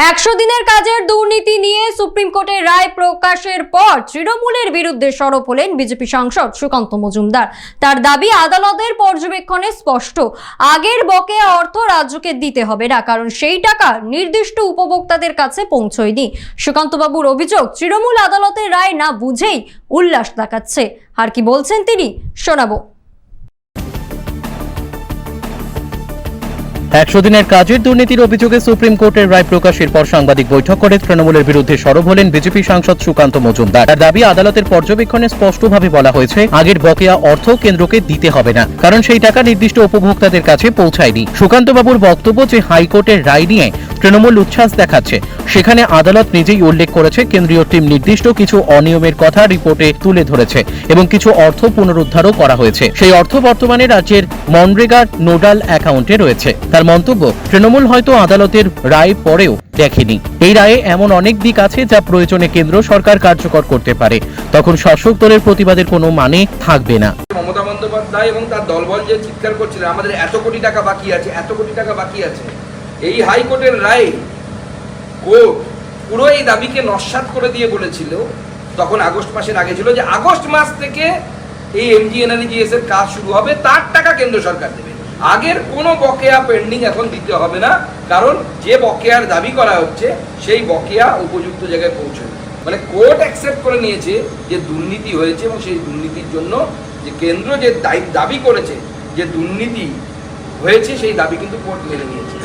একশো দিনের কাজের দুর্নীতি নিয়ে সুপ্রিম কোর্টের রায় প্রকাশের পর তৃণমূলের বিরুদ্ধে সরব হলেন বিজেপি সাংসদ সুকান্ত মজুমদার। তার দাবি, আদালতের পর্যবেক্ষণে স্পষ্ট, আগের বকেয়া অর্থ রাজ্যকে দিতে হবে না, কারণ সেই টাকা নির্দিষ্ট উপভোক্তাদের কাছে পৌঁছয়নি। সুকান্তবাবুর অভিযোগ, তৃণমূল আদালতের রায় না বুঝেই উল্লাস দেখাচ্ছে। আর কি বলছেন তিনি? শোনাবো। একশো দিনের কাজের দুর্নীতির অভিযোগে সুপ্রিম কোর্টের রায় প্রকাশের পর সাংবাদিক বৈঠক করে তৃণমূলের বিরুদ্ধে সরব হলেন বিজেপি সাংসদ সুকান্ত মজুমদার। তার দাবি, আদালতের পর্যবেক্ষণে স্পষ্টভাবে বলা হয়েছে, আগের বকেয়া অর্থ কেন্দ্রকে দিতে হবে না, কারণ সেই টাকা নির্দিষ্ট উপভোক্তাদের কাছে পৌঁছায়নি। সুকান্তবাবুর বক্তব্য যে হাইকোর্টের রায় নিয়ে তৃণমূল উচ্ছ্বাস দেখাচ্ছে। সেখানে আদালত নিজেই উল্লেখ করেছে, কেন্দ্রীয় টিম নির্দিষ্ট কিছু অনিয়মের কথা রিপোর্টে তুলে ধরেছে এবং কিছু অর্থ পুনরুদ্ধারও করা হয়েছে। সেই অর্থ বর্তমানে রাজ্যের মনরেগা নোডাল অ্যাকাউন্টে রয়েছে। তার মন্তব্য, তৃণমূল হয়তো আদালতের রায় পরেও দেখেনি। এই রায়ে এমন অনেক দিক আছে যা প্রয়োজনে কেন্দ্র সরকার কার্যকর করতে পারে। তখন শাসক দলের প্রতিবাদের কোনো মানে থাকবে না। মমতা বন্দ্যোপাধ্যায় এবং তার দলবল যে চিৎকার করছিলেন আমাদের এত কোটি টাকা বাকি আছে, এত কোটি টাকা বাকি আছে। এই হাইকোর্টের রায় কোর্ট পুরো এই দাবিকে নস্বাত করে দিয়ে বলেছিল, তখন আগস্ট মাসের আগে ছিল যে আগস্ট মাস থেকে এই এমজিএনআরজিএস এর কাজ শুরু হবে, তার টাকা কেন্দ্র সরকার দেবে। আগের কোনো বকেয়া পেন্ডিং এখন দিতে হবে না, কারণ যে বকেয়ার দাবি করা হচ্ছে, সেই বকেয়া উপযুক্ত জায়গায় পৌঁছবে। মানে কোর্ট অ্যাকসেপ্ট করে নিয়েছে যে দুর্নীতি হয়েছে এবং সেই দুর্নীতির জন্য যে কেন্দ্র যে দাবি করেছে যে দুর্নীতি হয়েছে, সেই দাবি কিন্তু কোর্ট মেনে নিয়েছে।